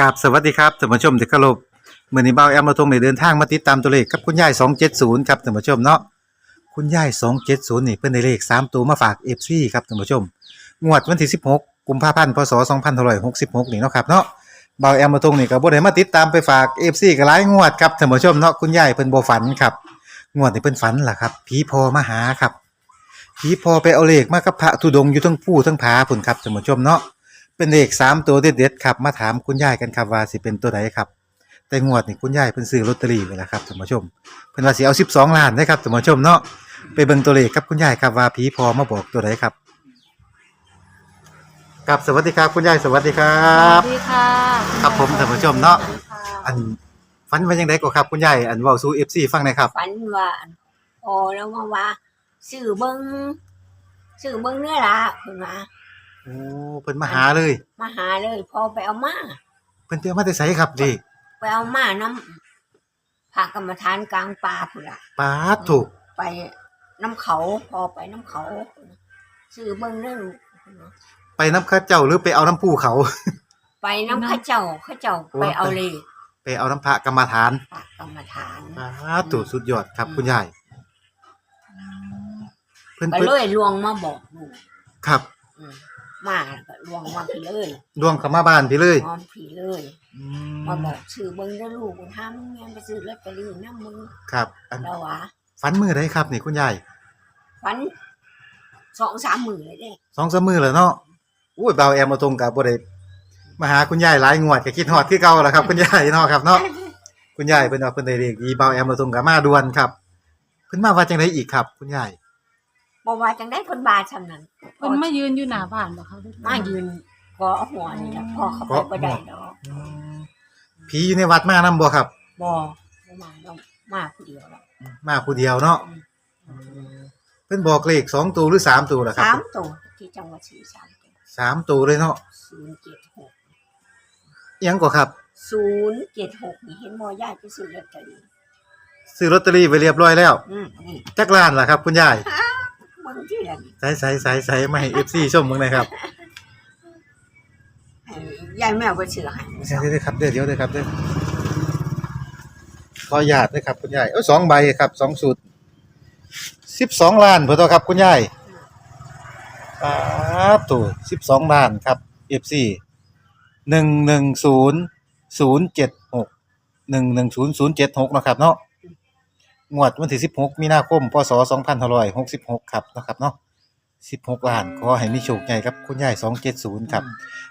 กับสวัสดีครับท่านผู้ชมที่เคารพมื้อนี้เบาแอมมาทงได้เดินทางมาติดตามตัวเลขกับคุณยาย270ครับท่านผู้ชมเนาะคุณยาย270นี่เพิ่นได้เลข 3 ตัวมาฝาก FC ครับท่านผู้ชม งวดวันที่ 16 กุมภาพันธ์พศ2566นี่เนาะครับเนาะเบาแอมมาทงนี่ก็บ่ได้มาติดตามไปฝาก FC ก็หลายงวดครับท่านผู้ชมเนาะคุณยายเพิ่นบ่ฝันครับงวดนี้เพิ่นฝันล่ะครับผีพอมาหาครับผีพอไปเอาเลขมากับพระธุดงค์อยู่ทั้งผู้ทั้งผาพุ่นครับท่านผู้ชมเนาะ เป็นเลขสามตัวเด็ดๆครับมาถามคุณยายกันครับว่าสิเป็นตัวไหนครับ แต่งวดนี่คุณยายเพิ่นซื้อลอตเตอรี่ไว้แล้วครับท่านผู้ชมเพิ่นว่าสิเอา12ล้านนะครับท่านผู้ชมเนาะไปเบิ่งตัวเลขครับคุณยายครับว่าผีพอมาบอกตัวไหนครับครับสวัสดีครับคุณยายสวัสดีครัสบวัสดีค่ะครับผมท่านผู้ชมเนาะสวัสดีค่ะอันฝันว่าจังไดก็ครับคุณยายอันเว้าสู่ FC ฟังหน่อยครับฝันว่าพอแล้วมาว่าสื่อเบิงสื่อเบิงเนื้อละเพิ่นว่า โอ้เพิ่นมาหาเลย มาหาเลยพอไปเอามาเพิ่นเตรียมมาแต่ไสครับดิไปเอามาน้ำผักกรรมฐานกลางป่าพุ่นละปาดถูกไปน้ำเขาพอไปน้ำเขาสื่อเบิงเนื้อลูกเพิ่นว่าไปน้ำข้าเจ้าหรือไปเอาน้ำผู้เขา ไปน้ำข้าเจ้าข้าเจ้าไปเอาเลยไปเอาน้ำพระกรรมฐานผักกรรมฐานปาดถูกสุดยอดครับคุณยายเพิ่นก็เพิ่นเลยลวงมาบอกลูกครับ อืม มาก็ลวงมาพี่เลยดวงเข้ามาบ้านพี่เลยพร้อมพี่เลยอืมาบอกชื่อเบิ้งได้อลูกห้ามงานไปซื้อลอตเตอรี่น้ำมึงครับอันแล้ววะฝันมือได้ครับนี่คุณยายฝันสองสามหมื่นเลยเด้สองสามมือแล้วเนาะอุ้ยเบาแอมมาตรงกับบ่ได้มาหาคุณยายหลายงวดก็คิดฮอดคือเก่าแล้วครับ คุณยายเนาะครับเนาะคุณยายเพิ่นว่าเพิ่นได้เรียกอีเบาแอมมาตรงกับมาด่วนครับเพิ่นมาว่าจังไดอีกครับ คุณยาย บอกว่าจังได้คนบาชำนั้นเพิ่นมายืนอยู่หน้าบ้านบ่คะมายืนก็หัวนี่แหละพ่อเขาไปบ่ได้ดอกผีอยู่ในวัดมานํบ่ครับบ่บ่มาดอกมาผู้เดียวหรอกมาผู้เดียวเนาะเพิ่นบอกเลขสองตัวหรือสามตัวล่ะครัสาบมตัวที่จังหวัดศรีสามตัวสามตัวเลยเนาะศูนย์เจ็ดหกอิหยังก็ครับศูนย์เจ็ดหกนี่เห็นบ่ญาติไปซื้อลอตเตอรี่ซื้อลอตเตอรี่ไปเรียบร้อยแล้วอืมนี่จักล้านล่ะครับ คุณยาย เบิ่งที่ละนี่ใส่ใส่ใส่ใส่มาให้ FC ชมมึงหน่อยครับให้ยายแมวไปซื้อให้เดี๋ยวเดี๋ยวครับเดี๋ยวเดี๋ยวเดี๋ยวครับเดี๋ยวขออนุญาตด้วยครับคุณยายเอ้ยสองใบครับสองสูตรสิบสองล้านพอตัวครับคุณยายป้าบตัวสิบสองล้านครับ FC หนึ่งหนึ่งศูนย์ศูนย์เจ็ดหกหนึ่งหนึ่งศูนย์ศูนย์เจ็ดหกนาะครับเนาะ งวดวันที่สิบหกมีนาคม พศสองพันห้าร้อยหกสิบหกครับเนาะครับเนาะสิบหกล้าน ขอให้มีโชคใหญ่ครับ คุณยายสองเจ็ดศูนย์ครับ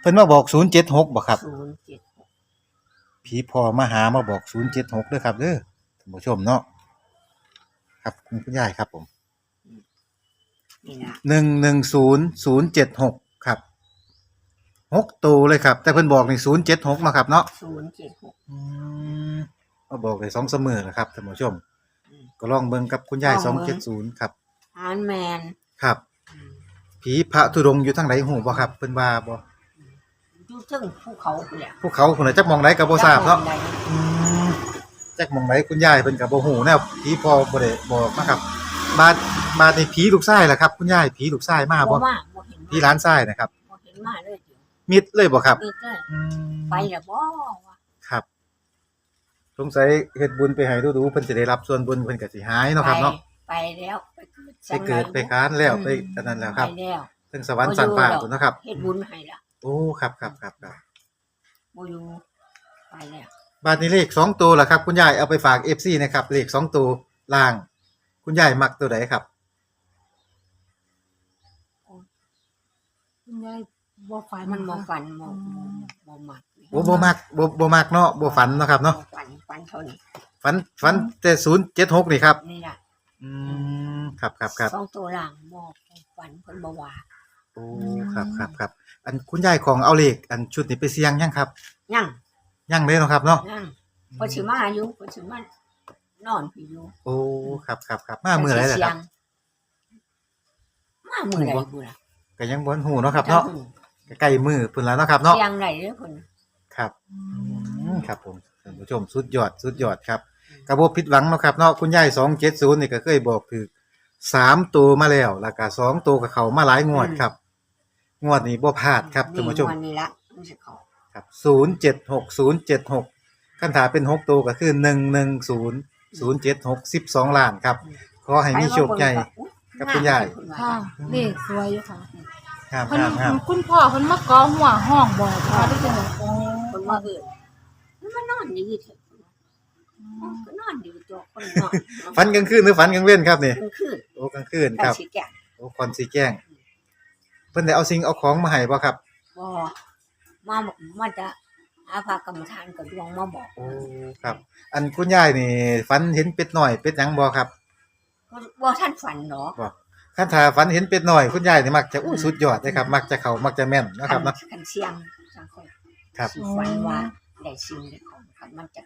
เพิ่นมาบอกศูนย์เจ็ดหกบ่ครับ ศูนย์เจ็ดหกผีพอมาหามาบอกศูนย์เจ็ดหกด้วยครับเด้อท่านผู้ชมเนาะครับคุณคุณยายครับผม นี่นะหนึ่งหนึ่งศูนย์ศูนย์เจ็ดหกครับหกตัวเลยครับ แต่เพิ่นบอกในศูนย์เจ็ดหกนาะครับเนาะ ศูนย์เจ็ดหก อืมมาบอกเลยสองเสมอนะครับท่านผู้ชมอืม ก็ลองเบิ่งกับคุณยายลสอองงเบิ่เจ็ดงศูนย์ครับ ฮานแมนครับ ผีพระธุดงค์อยู่ทางไหนหูบ่ครับเพิ่นว่าบ่อยู่ถึงภูเขาพุ่นแหละภูเขาคนไหนจักมองไหนก็บ่ทราบเนาะจักมองใดอืมจักหมองไหนคุณยายเป็นกับโบหูแนวผีพอบ่ได้บอกนะครับมามาในผีลูกชายล่ะครับ คุณยายผีลูกชายมาบ่บ่มาบ่เห็นผีหลานชายนะครับ บ่เห็นมาเลยเดี๋ยวมิดเลยบ่ครับ นี่ก็อืมไปแล้วบ่วะครับส งสัยเฮ็ดบุญไปให้ดูๆเพิ่นจะได้รับส่วนบุญเพิ่นก็สิหายเนาะครับเนาะไปแล้วไปเกิดไปเกิดไปค้านแล้วไปอันนั้นแล้วครับไปแล้วถึงสวรรค์สันฟ้าพุ่นเนาะครับเฮ็ดบุญให้ละโอ้ครับครับครับครับบ่อยู่ไปแล้วบาดนี้เลขสองตัวล่ะครับ คุณยายเอาไปฝาก FC นะครับเลขสองตัวล่าง คุณยายมักตัวใดครับคุณยาย บ่ฝันมันบ่ค่ะฝันบ่อืมบ่มักบ่บ่มักบ่บ่มักเนาะบ่ฝันเนาะครับเนาะบ่ฝันฝันเท่านี้ฝันฝันแต่ศูนย์เจ็ดหกนี่ครับ นี่ล่ะอืมครับครับครับสองตัวหลังบ่ฝันเพิ่นบ่ว่าโอ้ครับครับครับอันคุณยายของเอาเลขอันชุดนี้ไปเสี่ยงยังครับยังยังเลยเนาะครับเนาะยังเพิ่นสิมาอยู่เพิ่นสิมานอนพี่อยู่โอ้ครับครับครับมามือไรล่ะครับมามือไรบุล่ะก็ยังบ่หูเนาะครับเนาะ ใกล้มือพุ่นแล้วเนาะครับเนาะเสียงไหนเด้อคนครับอืมครับผมท่านผู้ชมสุดยอดสุดยอดครับกระบบผิดหวังเนาะครับเนาะคุณยาย270นี่ก็เคยบอกคือสามตัวมาแล้วแล้วก็สองตัวกับเขามาหลายงวดครับ งวดนี้บ่พลาดครับท่านผู้ชม วันนี้ละมันสิเขาครับศูนย์เจ็ดหกศูนย์เจ็ดหกคันถาเป็นหกตัวก็คือหนึ่งหนึ่งศูนย์ศูนย์เจ็ดหกสิบสองล้านครับ ขอให้มีโชคใหญ่ กับคุณยาย ค่ะเลขสวยอยู่ค่ะ ครับเพิ่นครับครับคุณพ่อเพิ่นมากอหัวห้องบ่อยค่ะได้จังได๋อ๋อคนมาเอินมันมานอนดีเถอะก็นอนดีตัวคนนอนฝันกลางคืนหรือฝันกลางเว้นครับนี่กลางคืนโอ้กลางคืนกัคนรับสิแก่โอ้คอนสีแจ้ง เพิ่นได้เอาสิ่งเอาของมาให้บ่ครับ บ่มาบอกมันจะอาภากรรมฐานกับดวงมาบอกโอ้ครับ อันคุณยายนี่ฝันเห็นเป็ดน้อยเป็ดหยังบ่ครับว่าว่าท่านฝันเนาะบ่ คันถ้าฝันเห็นเป็ดน้อยคุณยายนี่มักจะอู้สุดยอดเลยครับ มักจะเข้ามักจะแม่นเนาะครับเนาะ ขันเสียงสังคนครับ สิฝันว่าได้สิ่งได้ของคันมันจะ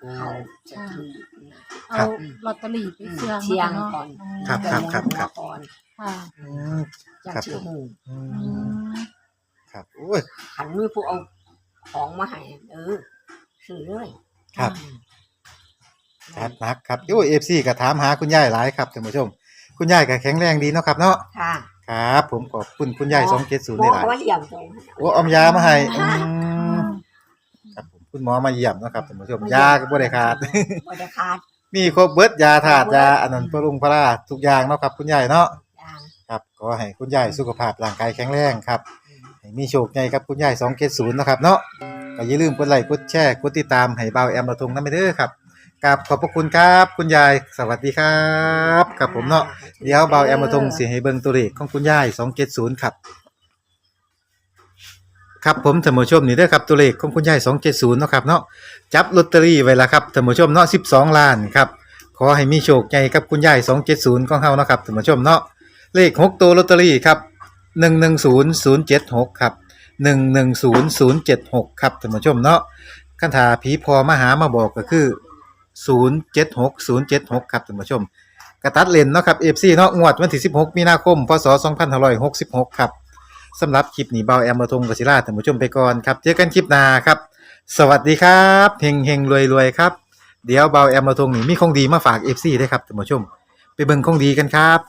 โอ้เขาจะถือนะเอาลอตเตอรี่ไปเสี่ยงเสี่ยงเนาะก่อนครับครับ ครับครับ ก่อนค่ะอืมจังครับ ชื่อหูอือืมมครับโอ้ย ขันมือผู้เอาของมาให้เออซื้อเลยครับอืมจัดหนักครับโอ้ FC ก็ถามหาคุณยายหลายครับท่านผู้ชม คุณยายก็แข็งแรงดีเนาะครับเนาะค่ะครับ ผมขอบคุณคุณยาย270บได้อกหลายว่าเยี่ยมตรงโอ้เอายามาให้อือืมมครับผมคุณหมอมาเยี่ยมเนาะครับท่านผู้ชมยาก็บ่ได้ขาดบ่ได้ขาดมีครบเบิดยาถาดยาอันนั้นพรุงพราทุกอย่างเนาะครับ คุณยายเนาะยางครับขอให้คุณยายสุขภาพร่างกายแข็งแรงครับให้มีโชคใหญ่ครับคุณยาย270นาะครับเนาะก็อย่าลืมกดไลค์กดแชร์กดติดตามให้เบาแอมมาทงนำไปเด้อครับ กับขอบพระคุณครับ คุณยายสวัสดีครับครับผมเนาะเดี๋ยวเบาแอมมาทงสิให้เบิงตัวเลขของคุณยาย270ครับ ครับผมท่านผู้ชมนี่เด้อครับตัวเลขของคุณยาย270เนาะครับเนาะจับลอตเตอรี่ไว้ล้วครับท่านผู้ชมเนาะ12ล้านครับขอให้มีโชคใหญ่กับคุณยาย270ของเฮาเนาะครับท่านผู้ชมเนาะเลข6ตัวลอตเตอรี่ครับ110076ครับ110076ครับท่านผู้ชมเนาะคันถาผีพอมาหามาบอกก็คือ 076076 ครับท่านผู้ชม กระตัดเลนเนาะครับ FC เนาะงวดวันที่ 16 มีนาคม พศ 2566 ครับสำหรับคลิปนี้เบาแอมมาทงกศิราท่านผู้ชมไปก่อนครับ เจอกันคลิปหน้าครับ สวัสดีครับเฮงเฮงรวยรวยครับ เดี๋ยวเบาแอมมาทงนี่มีของดีมาฝากเอฟซีได้ครับท่านผู้ชม ไปเบิ่งของดีกันครับ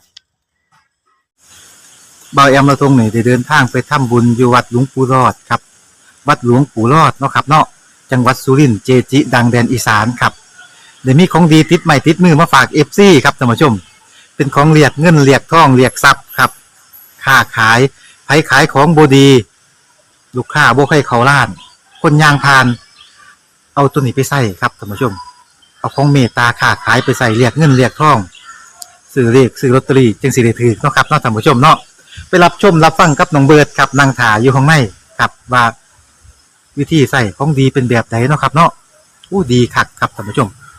เบาแอมมาทงนี่ได้เดินทางไปทำบุญอยู่วัดหลวงปู่รอดครับ วัดหลวงปู่รอดเนาะครับเนาะจังหวัดสุรินทร์เจจิ ดังแดนอีสานครับ เดี๋ยวมีของดีติดใหม่ติดมือมาฝากเอฟซีครับท่านผู้ชม เป็นของเรียกเงินเรียกทองเรียกทรัพย์ครับค้าขายไผขายของบดี ลูกค้าบ่ให้เขาล้าน คนยางพาน เอาตัวนี้ไปใส่ครับท่านผู้ชม เอาของเมตตาค้าขายไปใส่เรียกเงินเรียกทองซื้อเรียกซื้อลอตเตอรี่จึงสิได้ถือเนาะครับเนาะท่านผู้ชมเนาะไปรับชมรับฟังกับน้องเบิร์ดครับนางถาอยู่ข้างในครับว่าวิธีใส่ของดีเป็นแบบไหนเนาะครับเนาะอู้ดีคักครับท่านผู้ชม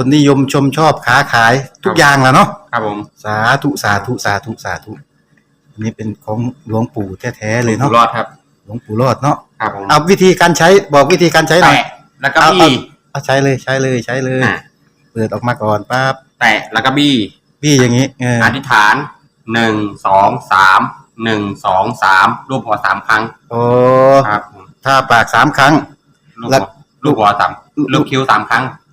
คนนิยมชมชอบค้าขายทุกอย่างแหล้วเนาะครับผมสาธุสาธุสาธุสาธุอันนี้เป็นของหลวงปู่แท้ๆเลยอเนาะยู่รอดครับ หลวงปู่รอดเนาะครับผมเอาวิธีการใช้บอกวิธีการใช้หน่อยแตะแล้วก็เอาบี้เอาใช้เลยใช้เลยใช้เลย อะเปิดออกมาก่อนปั๊บแตะแล้วก็บี้พี่อย่างนี้เอออธิษฐานหนึ่งสองสามหนึ่งสองสามรูปหัวสามครั้งโอ้ครับผมถ้าปากสามครั้งลูกแล้หัววลูกหัวสามลูกคิ้วสามครั้ง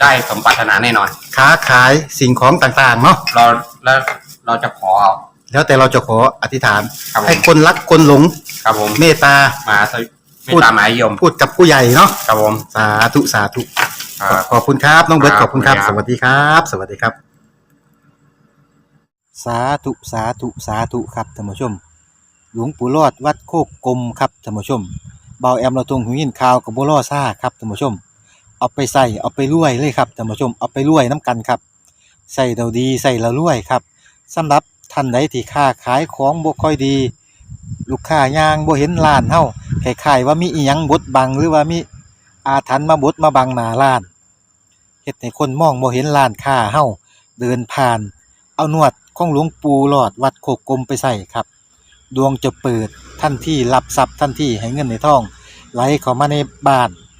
ได้สมปรารถนาแน่นอน ค้าขายสิ่งของต่างๆเนาะเราแล้วเราจะขอเอา แล้วแต่เราจะขออธิษฐาน ครับผม ให้คนรักคนหลงครับผมเมตตา มาสวิไม่ตามหมายยมพูดกับผู้ใหญ่เนาะครับผมสาธุสาธุ ครับ ขอบคุณครับน้องเบิร์ตคขรับอบคุณครับขอบสคุณครับวัสดีครับ สวัสดีครับ สาธุสาธุสาธุครับท่านผู้ชม หลวงปู่รอดวัดโคกกลมครับท่านผู้ชมเบาแอมเราทงหูยินข่าวกับบัวล่อซ่าครับท่านผู้ชม เอาไปใส่เอาไปรวยเลยครับท่านผู้ชมเอาไปรวยน้ำกันครับใส่เราดีใส่เรารวยครับสำหรับท่านใดที่ค้าขายของบ่ค่อยดี ลูกค้ายางบ่เห็นร้านเฮาคล้ายๆว่ามีอีหยังบดบังหรือว่ามีอาถรรพ์มาบดมาบังหน้าร้านเฮ็ดให้คนมองบ่เห็นร้านค้าเฮาเดินผ่าน เอานวดของหลวงปู่หลอดวัดโคกกลมไปใส่ครับ ดวงจะเปิดทันที่รับทรัพย์ทันที่ให้เงินในท้อง ไหลเข้ามาในบ้าน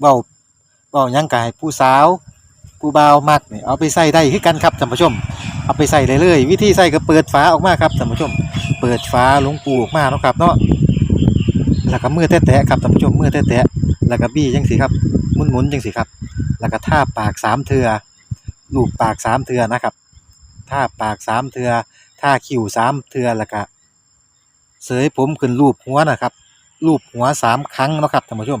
เว้าเว้ายังก็ให้ผู้สาวผู้บ่าวมักนี่เอาไปใส่ได้คือกันครับท่านผู้ชม เอาไปใส่ได้เลย วิธีใส่ก็เปิดฝาออกมาครับท่านผู้ชม เปิดฝาหลวงปูออกมาเนาะครับเนาะแล้วก็มือแตะๆครับท่านผู้ชมมือแตะๆแล้วก็บี้จังสิครับหมุนๆจังสิครับ แล้วก็ท่าปากสามเทือลูบปากสามเทือนะครับท่าปากสามเทือท่าคิ้วสามเทือแล้วก็เสยผมขึ้นรูปหัวนะครับรูปหัวสามครั้งนะครับท่านผู้ชม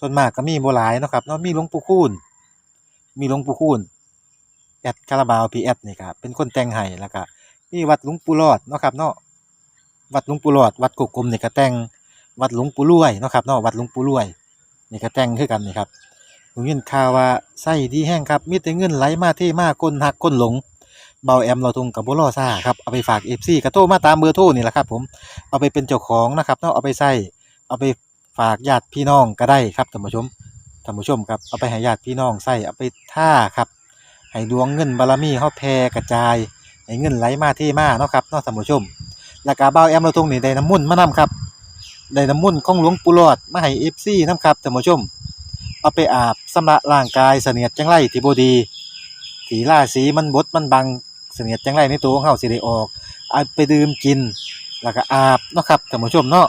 ส่วนมากก็มีโบ่หลายเนาะครับเนาะมีหลวงปู่คูณมีหลวงปู่คูณแอดคาราบาวพีแอดนี่ครับเป็นคนแต่งให้แล้วก็มีวัดหลวงปู่หลอดเนาะครับเนาะวัดหลวงปู่หลอด วัดกกกลมนี่ก็แต่งวัดหลวงปู่รวยเนาะครับเนาะวัดหลวงปู่รวยนี่ก็แต่งคือกันนี่ครับผมยินข่าวว่าไส้ดีแห้งครับมีแต่เงินไหลมาเทมากคนหักคนหลงเบาแอมเราทุงกับบ่รอซ่าครับเอาไปฝาก FC ก็โทรมาตามเบอร์โทรนี่แหละครับผมเอาไปเป็นเจ้าของนะครับเนาะเอาไปใส่เอาไป ฝากญาติพี่น้องก็ได้ครับท่านผู้ชมท่านผู้ชมครับเอาไปให้ญาติพี่น้องใส่เอาไปท่าครับให้ดวงเงินบารมีเฮาแผ่กระจายให้เงินไหลมาเทมาเนาะครับเนาะท่านผู้ชม แล้วก็บ่าวแอมเราตรงนี้ได้น้ำมุ่นมานํครับได้น้ำมุ่นของหลวงปู่หลอดมาให้ FC นํครับท่านผู้ชม เอาไปอาบสำระร่างกายเสนียดจังไรที่บดีสีราสีมันบดมันบังเสนียดจังไรในตัวของเฮาสิได้ออกเอาไปดื่มกิน แล้วก็อาบเนาะครับท่านผู้ชมเนาะ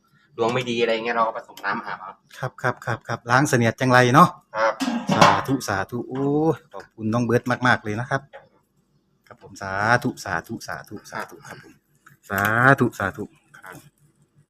ดวงไม่ดีอะไรเงี้ยเราก็ผสมน้ำอาบเอาครับครับครับครับล้างเสนียดจังไรเนาะครับสาธุสาธุโอ้ยขอบคุณน้องเบิร์ตมาก ๆ เลยนะครับ ครับผมสาธุสาธุสาธุสาธุครับผมสาธุสาธุครับ